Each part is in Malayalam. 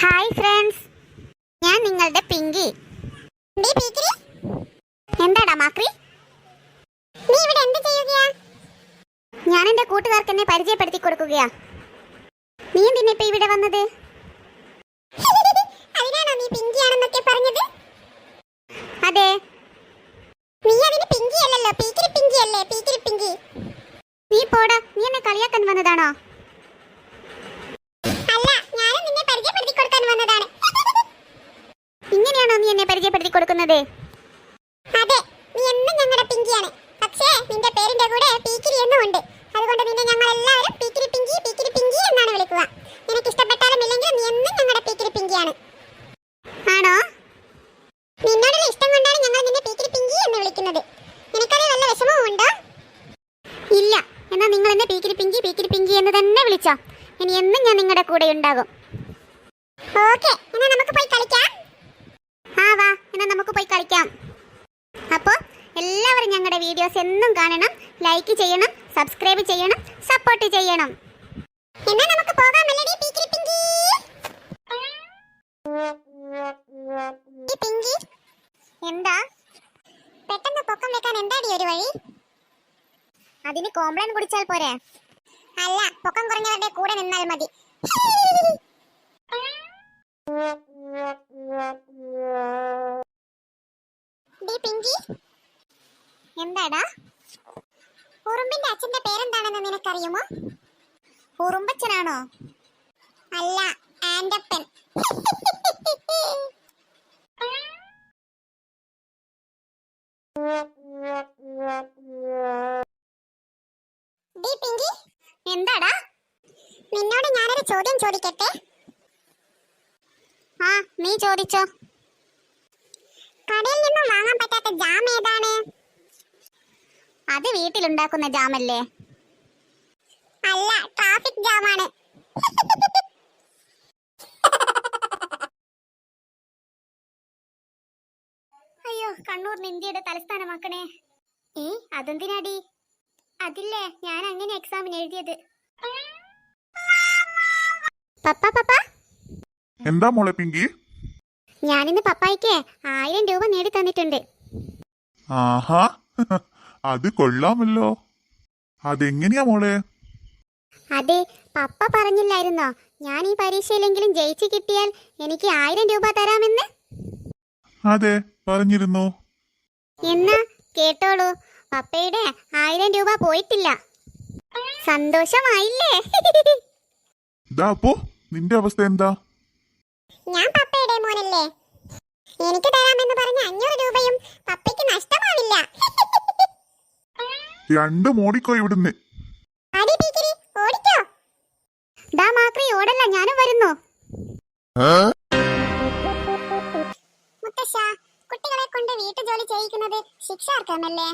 ഹായ് ഫ്രണ്ട്സ് ഞാൻ നിങ്ങളുടെ പിങ്കി. എന്താടാ മാക്രി? നീ ഇവിടെ എന്ത് ചെയ്യുകയാ? ഞാൻ എന്റെ കൂട്ടുകാർക്ക് എന്നെ പരിചയപ്പെടുത്തി കൊടുക്കുകയാ. നീ എന്തിനാ ഇപ്പൊ ഇവിടെ വന്നത്? അതിനാണോ നീ പിങ്കിയാണെന്നൊക്കെ പറഞ്ഞത്? അതെ. നീ അതിന് പിങ്കി അല്ലല്ലോ പീക്കിരി പിങ്കി അല്ലേ പീക്കിരി പിങ്കി. നീ പോടാ. നീ എന്നെ കളിയാക്കാൻ വന്നതാണോ അല്ല ഞാനും നിന്നെ പരിചയപ്പെടുത്തി കൊടുക്കാൻ വന്നതാണ് ഇങ്ങനെയാണോ നീ എന്നെ പരിചയപ്പെടുത്തി അതെ നീ എന്നും ഞങ്ങളുടെ പിങ്കിയാണ്. പക്ഷേ നിന്റെ പേരിന്റെ കൂടെ പീക്കിരി എന്നും ഉണ്ട്. അതുകൊണ്ട് നിന്നെ ഞങ്ങൾ എല്ലാവരും പീക്കിരി പിങ്കി പീക്കിരി പിങ്കി എന്നാണ് വിളിക്കുക. നിനക്ക് ഇഷ്ടപ്പെട്ടാലും ഇല്ലെങ്കിലും നീ എന്നും ഞങ്ങളുടെ പീക്കിരി പിങ്കിയാണ്. ആണോ? നിന്നോടുള്ള ഇഷ്ടം കൊണ്ടാണ് ഞങ്ങൾ നിന്നെ പീക്കിരി പിങ്കി എന്ന് വിളിക്കുന്നത്. നിനക്കത് വല്ല വിഷമവും ഉണ്ടോ? ഇല്ല. എന്നാൽ നിങ്ങൾ എന്നെ പീക്കിരി പിങ്കി പീക്കിരി പിങ്കി എന്ന് തന്നെ വിളിച്ചോ. ഇനി എന്നും ഞാൻ നിങ്ങളുടെ കൂടെ ഉണ്ടാകും ഓക്കെ എന്നാ നമുക്ക് പോയി കളിക്കാം ആ വാ എന്നാ നമുക്ക് പോയി കളിക്കാം അപ്പോൾ എല്ലാവരും ഞങ്ങളുടെ വീഡിയോസ് എന്നും കാണണം ലൈക്ക് ചെയ്യണം സബ്സ്ക്രൈബ് ചെയ്യണം സപ്പോർട്ട് ചെയ്യണം. എന്നാ നമുക്ക് പോകാമല്ലേ പിങ്കി. പിങ്കി എന്താ? പെട്ടെന്ന് പൊക്കം വെക്കാൻ എന്താടി ഒരു വഴി? അതിന് കോംപ്ലൈൻ കുടിച്ചാൽ പോരെ? അല്ല പൊക്കം കുറഞ്ഞവരുടെ കൂടെ നിന്നാൽ മതി. പിങ്കി എന്താടാ? ഉറുമ്പിന്റെ അച്ഛന്റെ പേരെന്താണെന്ന് നിനക്കറിയുമോ? ഉറുമ്പച്ചനാണോ? അല്ല ആൻഡപ്പൻ എന്താടാ? നിന്നോട് ഞാനൊരു ചോദ്യം ചോദിക്കട്ടെ? ആ നീ ചോദിച്ചോ. കടയിൽ നിന്നും വാങ്ങാൻ പറ്റാത്ത ജാം ഏതാണ്? അത് വീട്ടിലുണ്ടാക്കുന്ന ജാമല്ലേ? അല്ല ട്രാഫിക് ജാമാണ് അയ്യോ കണ്ണൂർ ഇന്ത്യയുടെ തലസ്ഥാനമാക്കണേ. ഏ അതെന്തിനാടി? അതില്ലേ ഞാൻ അങ്ങനെ എക്സാമിന് എഴുതിയത്. പപ്പ പപ്പ? എന്താ മോളെ പിങ്കി? ഞാനിന്ന് പപ്പായിക്ക് ആയിരം രൂപ നേടി തന്നിട്ടുണ്ട് ആഹാ. അത് കൊള്ളാമല്ലോ. അതെങ്ങനെയാ മോളെ? അതെ പപ്പ പറഞ്ഞില്ലായിരുന്നോ? ഞാൻ ഈ പരീക്ഷയിലെങ്കിലും ജയിച്ചു കിട്ടിയാൽ എനിക്ക് ആയിരം രൂപ തരാമെന്ന്? അതെ പറഞ്ഞിരുന്നു. എന്നാ കേട്ടോളൂ. പപ്പയുടെ ആയിരം രൂപ പോയിട്ടില്ല. സന്തോഷമായില്ലേ? ദാ അപ്പോ നിന്റെ അവസ്ഥ എന്താ? ഞാൻ പപ്പയുടെ മോനല്ലേ. എനിക്ക് തരാമെന്ന് പറഞ്ഞ അഞ്ഞൂറ് രൂപയും രണ്ടും ഓടിക്കോ. ഇവിടുന്ന് ഓടല്ല ഞാനും വരുന്നു. മുത്തശ്ശ കുട്ടികളെ കൊണ്ട് വീട്ടുജോലി ചെയ്യിക്കുന്നത് ശിക്ഷാർഹമല്ലേ?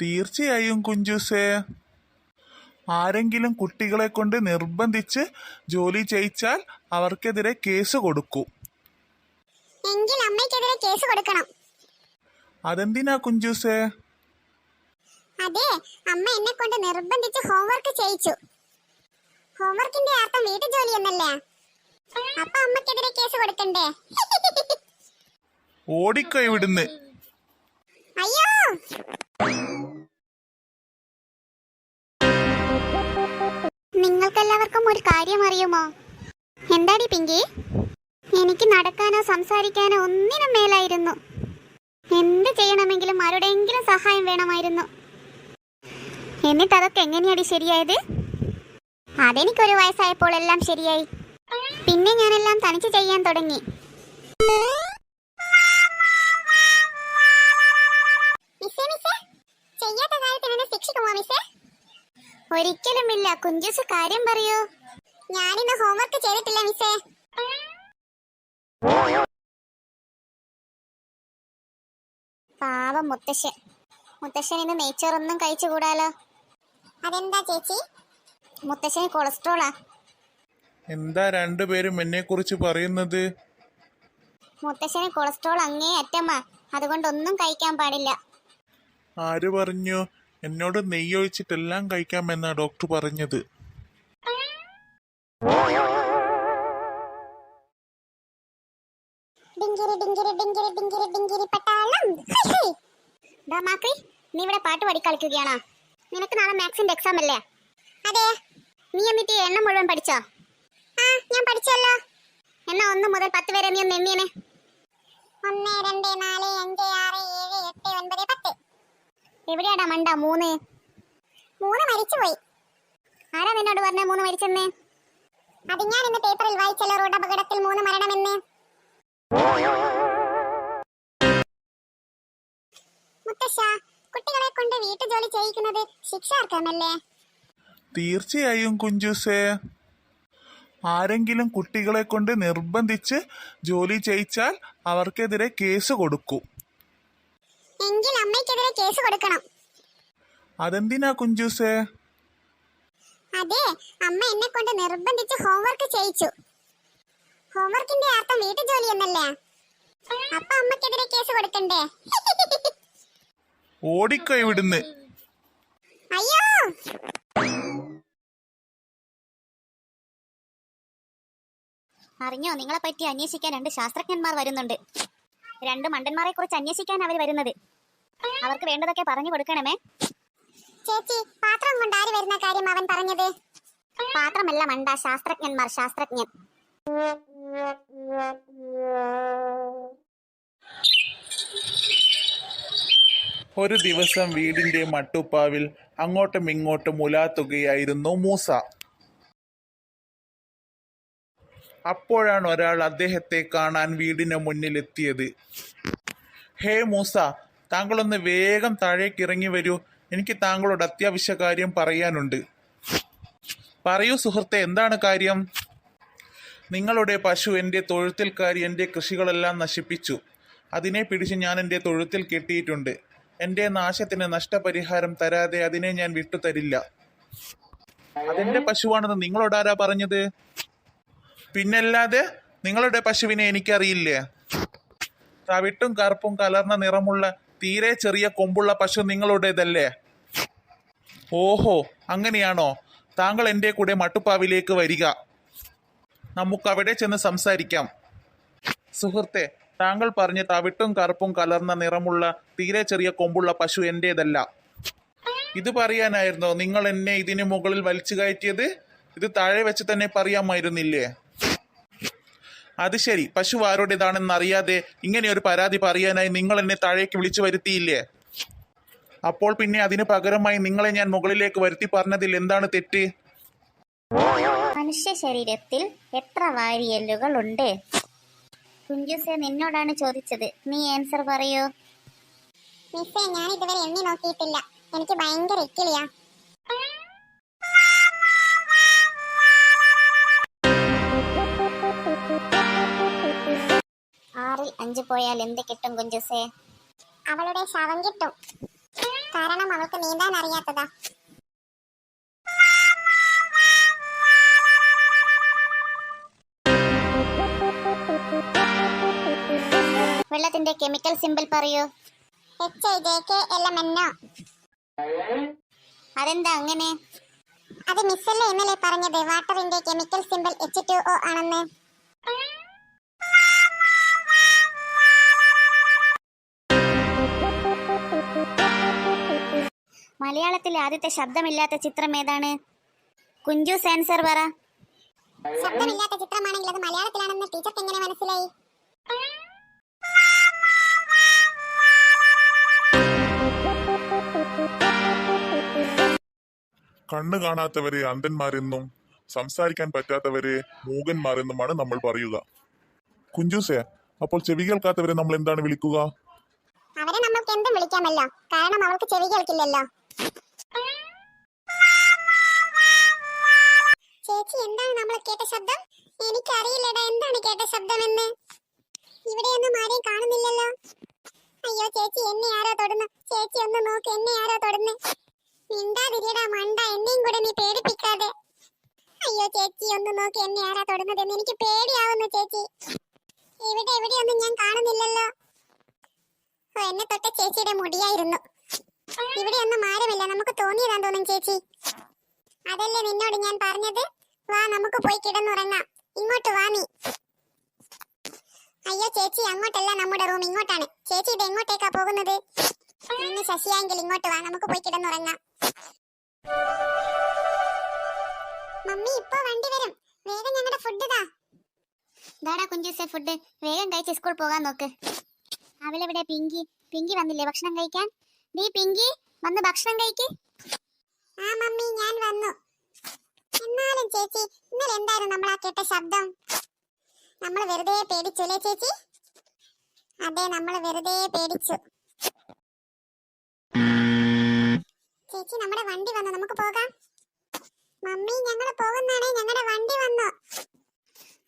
തീർച്ചയായും കുഞ്ചൂസേ. ആരെങ്കിലും കുട്ടികളെ കൊണ്ട് നിർബന്ധിച്ച് ജോലി ചെയ്യിച്ചാൽ അവർക്കെതിരെ കേസ് കൊടുക്കൂ. എങ്കിൽ അമ്മയ്ക്കെതിരെ കേസ് കൊടുക്കണം. അതെന്തിനാ കുഞ്ചൂസേ? അതെ അമ്മ എന്നെ കൊണ്ട് നിർബന്ധിച്ച് ഹോംവർക്ക് ചെയ്യിച്ചു. ഹോംവർക്കിന്റെ അർത്ഥം വീട്ടു ജോലി എന്നല്ലേ? അപ്പൊ അമ്മക്കെതിരെ കേസ് കൊടുക്കണ്ടേ? ഓടിക്കൈ ഇവിടുന്ന്. അയ്യോ! നിങ്ങൾക്കെല്ലാവർക്കും ഒരു കാര്യം അറിയുമോ? എന്താടി പിങ്കി? എനിക്ക് നടക്കാനോ സംസാരിക്കാനോ ഒന്നിനും മേലായിരുന്നു. എന്ത് ചെയ്യണമെങ്കിലും ആരുടെയെങ്കിലും സഹായം വേണമായിരുന്നു. എന്നിട്ട് അതൊക്കെ എങ്ങനെയാടി ശരിയായത്? അതെനിക്കൊരു വയസ്സായപ്പോൾ എല്ലാം ശരിയായി. പിന്നെ ഞാനെല്ലാം തനിച്ച് ചെയ്യാൻ തുടങ്ങി. ഒരിക്കലുമില്ല. കുഞ്ചുസ് കാര്യം പറയൂ. ഞാനിന്ന് ഹോംവർക്ക് ചെയ്തിട്ടില്ല മിസ്സേ. പാവം മുത്തശ്ശൻ. മുത്തശ്ശൻ ഇന്ന് നെയ്ച്ചോറൊന്നും കഴിച്ചുകൂടാലോ? അതെന്താ ചേച്ചി? മുത്തശ്ശന് കൊളസ്ട്രോളാ. എന്താ രണ്ടുപേരും എന്നെ കുറിച്ച് പറയുന്നത്? മുത്തശ്ശന് കൊളസ്ട്രോൾ അങ്ങേ അറ്റമാ. അതുകൊണ്ടൊന്നും കഴിക്കാൻ പാടില്ല. ആര് പറഞ്ഞു? എന്നോട് നെയ്യൊഴിച്ചിട്ടെല്ലാം കഴിക്കാമെന്നാ ഡോക്ടർ പറഞ്ഞത്. ഡിങ്കിരി ഡിങ്കിരി ഡിങ്കിരി ഡിങ്കിരി ഡിങ്കിരി പട്ടാളം. നീ ഇവിടെ പാട്ട് പാടി കളിക്കുകയാണോ? നിനക്ക് നാളെ മാത്സിന്റെ എക്സാം അല്ലേ? അതെ. നീ എന്നിട്ട് എണ്ണം മുഴുവൻ പഠിച്ചോ? ആ ഞാൻ പഠിച്ചല്ലോ. എന്നാ ഒന്ന് മുതൽ പത്ത് വരെ നീ ഒന്ന് എണ്ണിയനെ. ഒന്ന് രണ്ട് നാല് അഞ്ച് ആറ് ഏഴ് എട്ട് ഒൻപത് പത്ത്. എവിടെയാടാ മണ്ട മൂന്ന്? മൂന്ന് മരിച്ചുപോയി. ആരാ നിന്നോട് പറഞ്ഞ മൂന്ന് മരിച്ചെന്ന്? അത് ഞാൻ ഇന്ന് പേപ്പറിൽ വായിച്ചല്ലോ റോഡ് അപകടത്തിൽ മൂന്ന് മരണമെന്ന്. മുത്തശ്ശ കുട്ടികളെ കൊണ്ട് വീട്ടുജോലി ചെയ്യിക്കുന്നത് ശിക്ഷാർഹമല്ലേ? തീർച്ചയായും കുഞ്ചൂസേ. ആരെങ്കിലും കുട്ടികളെ കൊണ്ട് നിർബന്ധിച്ച് ജോലി ചെയ്യിച്ചാൽ അവർക്കെതിരെ കേസ് കൊടുക്കും. എങ്കിൽ അമ്മയ്ക്കെതിരെ കേസ് കൊടുക്കണം. അതെന്തിനാ കുഞ്ചൂസേ? അതെ അമ്മ എന്നെ കൊണ്ട് നിർബന്ധിച്ച് ഹോംവർക്ക് ചെയ്യിച്ചു. ഹോംവർക്കിന്റെ അർത്ഥം വീട്ടുജോലി എന്നല്ലേ? അപ്പൊ അമ്മക്കെതിരെ കേസ് കൊടുക്കണ്ടേ? ഓടിക്കോ ഇവിടുന്ന് അയ്യോ. അറിഞ്ഞോ നിങ്ങളെ പറ്റി അന്വേഷിക്കാൻ രണ്ട് ശാസ്ത്രജ്ഞന്മാർ വരുന്നുണ്ട്. രണ്ട് മണ്ടന്മാരെ കുറിച്ച് അന്വേഷിക്കാൻ അവർ വരുന്നത്. അവർക്ക് വേണ്ടതൊക്കെ പറഞ്ഞു കൊടുക്കണമേ. ചേച്ചി പാത്രം കൊണ്ട് ആര് വരുന്ന കാര്യം അവൻ പറഞ്ഞത്? പാത്രമല്ല മണ്ട ശാസ്ത്രജ്ഞന്മാർ ശാസ്ത്രജ്ഞൻ. ഒരു ദിവസം വീടിന്റെ മട്ടുപ്പാവിൽ അങ്ങോട്ടും ഇങ്ങോട്ടും ഉലാത്തുകയായിരുന്നു മൂസ. അപ്പോഴാണ് ഒരാൾ അദ്ദേഹത്തെ കാണാൻ വീടിന് മുന്നിലെത്തിയത്. ഹേ മൂസ താങ്കളൊന്ന് വേഗം താഴേക്ക് ഇറങ്ങി വരൂ. എനിക്ക് താങ്കളോട് അത്യാവശ്യ കാര്യം പറയാനുണ്ട്. പറയൂ സുഹൃത്തെ എന്താണ് കാര്യം? നിങ്ങളുടെ പശു എന്റെ തൊഴുത്തിൽ കയറി എന്റെ കൃഷികളെല്ലാം നശിപ്പിച്ചു. അതിനെ പിടിച്ച് ഞാൻ എന്റെ തൊഴുത്തിൽ കെട്ടിയിട്ടുണ്ട്. എന്റെ നാശത്തിന് നഷ്ടപരിഹാരം തരാതെ അതിനെ ഞാൻ വിട്ടുതരില്ല. അതെന്റെ പശുവാണെന്ന് നിങ്ങളോട് ആരാ പറഞ്ഞത്? പിന്നല്ലാതെ നിങ്ങളുടെ പശുവിനെ എനിക്കറിയില്ലേ? തവിട്ടും കറുപ്പും കലർന്ന നിറമുള്ള തീരെ ചെറിയ കൊമ്പുള്ള പശു നിങ്ങളുടേതല്ലേ? ഓഹോ അങ്ങനെയാണോ? താങ്കൾ എന്റെ കൂടെ മട്ടുപ്പാവിലേക്ക് വരിക. നമുക്ക് അവിടെ ചെന്ന് സംസാരിക്കാം. സുഹൃത്തെ താങ്കൾ പറഞ്ഞ തവിട്ടും കറുപ്പും കലർന്ന നിറമുള്ള തീരെ ചെറിയ കൊമ്പുള്ള പശു എന്റേതല്ല. ഇത് പറയാനായിരുന്നോ നിങ്ങൾ എന്നെ ഇതിനു മുകളിൽ വലിച്ചു കയറ്റിയത്? ഇത് താഴെ വെച്ച് തന്നെ പറയാമായിരുന്നില്ലേ? അത് ശരി പശു ആരുടേതാണെന്ന് അറിയാതെ ഇങ്ങനെ ഒരു പരാതി പറയാനായി നിങ്ങൾ എന്നെ താഴേക്ക് വിളിച്ചു വരുത്തിയില്ലേ? അപ്പോൾ പിന്നെ അതിന് പകരമായി നിങ്ങളെ ഞാൻ മുകളിലേക്ക് വരുത്തി പറഞ്ഞതിൽ എന്താണ് തെറ്റ്? മനുഷ്യ ശരീരത്തിൽ എത്ര വാരിയല്ലുകൾ ഉണ്ട്? കുഞ്ചുസെ നിന്നോടാണ് ചോദിച്ചത്. നീ ആൻസർ പറയൂ. മിസ്സേ ഞാൻ ഇതുവരെ എണ്ണി നോക്കിയിട്ടില്ല. എനിക്ക് ഭയങ്കര ഇക്കിളിയാ. ആറിൽ അഞ്ചു പോയാൽ എന്ത് കിട്ടും കുഞ്ചുസേ? അവളുടെ ശവം കിട്ടും. കാരണം അവൾക്ക് നീന്താൻ അറിയാത്തതാ. വെള്ളത്തിന്റെ കെമിക്കൽ സിമ്പിൾ പറയൂ. H I J K L M N O അതെന്താ അങ്ങനെ? അത് മിസ്സല്ലേ ഇന്നലെ പറഞ്ഞത്? വാട്ടറിന്റെ chemical symbol H two O ആണെന്ന്. മലയാളത്തിലെ ആദ്യത്തെ ശബ്ദമില്ലാത്ത ചിത്രം ഏതാണ്? കുഞ്ചു സെൻസർ പറ. ശബ്ദമില്ലാത്ത ചിത്രമാണെങ്കിൽ അത് മലയാളത്തിലാണെന്ന് ടീച്ചർക്ക് എങ്ങനെ മനസ്സിലായി? കണ്ണ് കാണാത്തവരെ അന്ധന്മാരെന്നും സംസാരിക്കാൻ പറ്റാത്തവരെ മൂകന്മാരെന്നുമാണ് നമ്മൾ പറയുക. കുഞ്ചൂസേ അപ്പോൾ ചെവി കേൾക്കാത്തവരെ നമ്മൾ എന്താണ് വിളിക്കുക? അവരെ നമ്മൾക്ക് എന്തും വിളിക്കാമല്ലോ. കാരണം അവൾക്ക് ചെവി കേൾക്കില്ലല്ലോ. ചേച്ചി എന്താണ് നമ്മൾ കേട്ട ശബ്ദം? എനിക്കറിയില്ലടാ എന്താണ് കേട്ട ശബ്ദമെന്ന്. ഇവിടെയൊന്നും ആരെയും കാണുന്നില്ലല്ലോ. അയ്യോ ചേച്ചി എന്നെ ആരോ തൊടുന്നു? ചേച്ചി ഒന്ന് നോക്ക് എന്നെ ആരോ തൊടുന്നു? മിണ്ടാതിരിയടാ മണ്ട. എന്നെയും കൂടെ നീ പേടിപ്പിക്കാതെ. അയ്യോ ചേച്ചി ഒന്ന് നോക്കി. എന്നെ ആരാ തൊടുന്നതെന്ന്? എനിക്ക് പേടിയാവുന്നു ചേച്ചി. ഇവിടെ എവിടെയൊന്നും ഞാൻ കാണുന്നില്ലല്ലോ. ഓ, എന്നെ തൊട്ട ചേച്ചിയുടെ മുടിയായിരുന്നു. ഇവിടെ ഒന്നും ആരുമില്ല. നമുക്ക് തോന്നിയതാന്ന് തോന്നും ചേച്ചി. അതല്ലേ നിന്നോട് ഞാൻ പറഞ്ഞത്? വാ നമുക്ക് പോയി കിടന്നുറങ്ങാം. ഇങ്ങോട്ട് വാ നീ. അയ്യോ ചേച്ചി അങ്ങോട്ടല്ല നമ്മുടെ റൂം. ഇങ്ങോട്ടാണ്. ചേച്ചി ഇത് എങ്ങോട്ടേക്കാ പോകുന്നത്? ഇന്ന് ശശിയായെങ്കിൽ ഇങ്ങോട്ട് വാ നമുക്ക് പോയി കിടന്നുറങ്ങാം. മമ്മി ഇപ്പൊ വണ്ടി വരും. വേഗം ഞങ്ങളുടെ ഫുഡ് ഇതാ. ഇതാടാ കുഞ്ചുസെ ഫുഡ് വേഗം കഴിച്ച് സ്കൂൾ പോകാൻ നോക്ക്. അവളെവിടെ പിങ്കി പിങ്കി വന്നില്ലേ ഭക്ഷണം കഴിക്കാൻ? നീ പിങ്കി വന്ന് ഭക്ഷണം കഴിക്ക്. ആ മമ്മി ഞാൻ വന്നു. എന്നാലും ചേച്ചി ഇന്നലെ എന്തായിരുന്നു നമ്മൾ ആ കേട്ട ശബ്ദം? നമ്മൾ വെറുതെ പേടിച്ചു അല്ലേ ചേച്ചി? അതെ നമ്മൾ വെറുതെ പേടിച്ചു. ചേച്ചി നമ്മുടെ വണ്ടി വന്നു. നമുക്ക് പോകാം. മമ്മി ഞങ്ങൾ പോകുന്നാണേ ഞങ്ങളുടെ വണ്ടി വന്നു.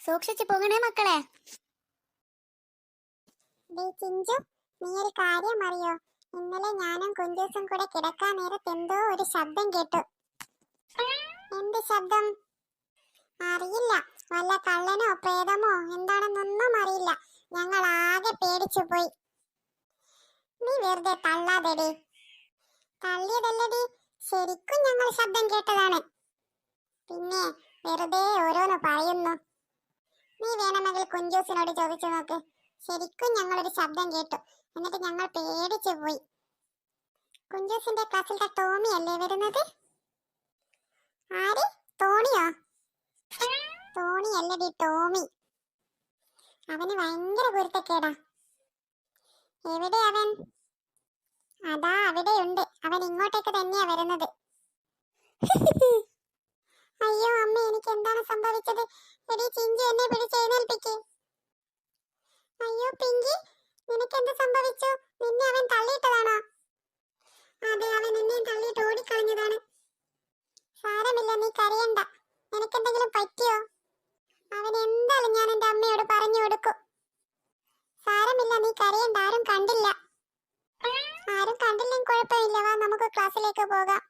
സൂക്ഷിച്ചു പോകണേ മക്കളെ. ചിഞ്ചു നീ ഒരു കാര്യം അറിയോ? ഇന്നലെ ഞാനും കുഞ്ചൂസും കൂടെ കിടക്കാൻ നേരത്ത് എന്തോ ഒരു ശബ്ദം കേട്ടു. എന്ത് ശബ്ദം? അറിയില്ല. വല്ല കള്ളനോ പ്രേതമോ എന്താണെന്നൊന്നും അറിയില്ല. ഞങ്ങൾ ആകെ പേടിച്ചു പോയി. നീ വെറുതെ തള്ളാതെടി. തള്ളിയതല്ലടി. ശരിക്കും ഞങ്ങൾ ശബ്ദം കേട്ടതാണ്. പിന്നെ വെറുതെ ഓരോന്ന് പറയുന്നു. നീ വേണമെങ്കിൽ കുഞ്ചൂസിനോട് ചോദിച്ചു നോക്ക്. ശരിക്കും ഞങ്ങളൊരു ശബ്ദം കേട്ടു. എന്നിട്ട് ഞങ്ങൾ പേടിച്ചു പോയി. കുഞ്ചൂസിന്റെ ക്ലാസ്സിലെ ടോമി അല്ലേ വരുന്നത്? ആര്? തോണിയോ തോണി അല്ലടി ടോമി. അവന് ഭയങ്കര കുരുത്തക്കേടാ എവിടെ അവൻ? അതാ അവിടെയുണ്ട്. അവൻ ഇങ്ങോട്ടേക്ക് തന്നെയാ വരുന്നത്. അയ്യോ അമ്മ എനിക്ക് എന്താണ് സംഭവിച്ചത്? എടി ചിഞ്ചു എന്നെ പിടിച്ചേൽപ്പിക്കേ അയ്യോ പിങ്കി നിനക്ക് എന്ത് സംഭവിച്ചു? നിന്നെ അവൻ തള്ളിയിട്ടതാണോ? അതെ അവൻ എന്നെ തള്ളിയിട്ട് ഓടിക്കളഞ്ഞതാണ്. സാരമില്ല നീ കരയണ്ട. നിനക്കെന്തെങ്കിലും പറ്റിയോ? അവൻ എന്തായാലും ഞാൻ എന്റെ അമ്മയോട് പറഞ്ഞു കൊടുക്കും. സാരമില്ല നീ കരയണ്ട ആരും കണ്ടില്ല. ആരും കണ്ടില്ലെങ്കിൽ കുഴപ്പമില്ല. വാ നമുക്ക് ക്ലാസ്സിലേക്ക് പോകാം.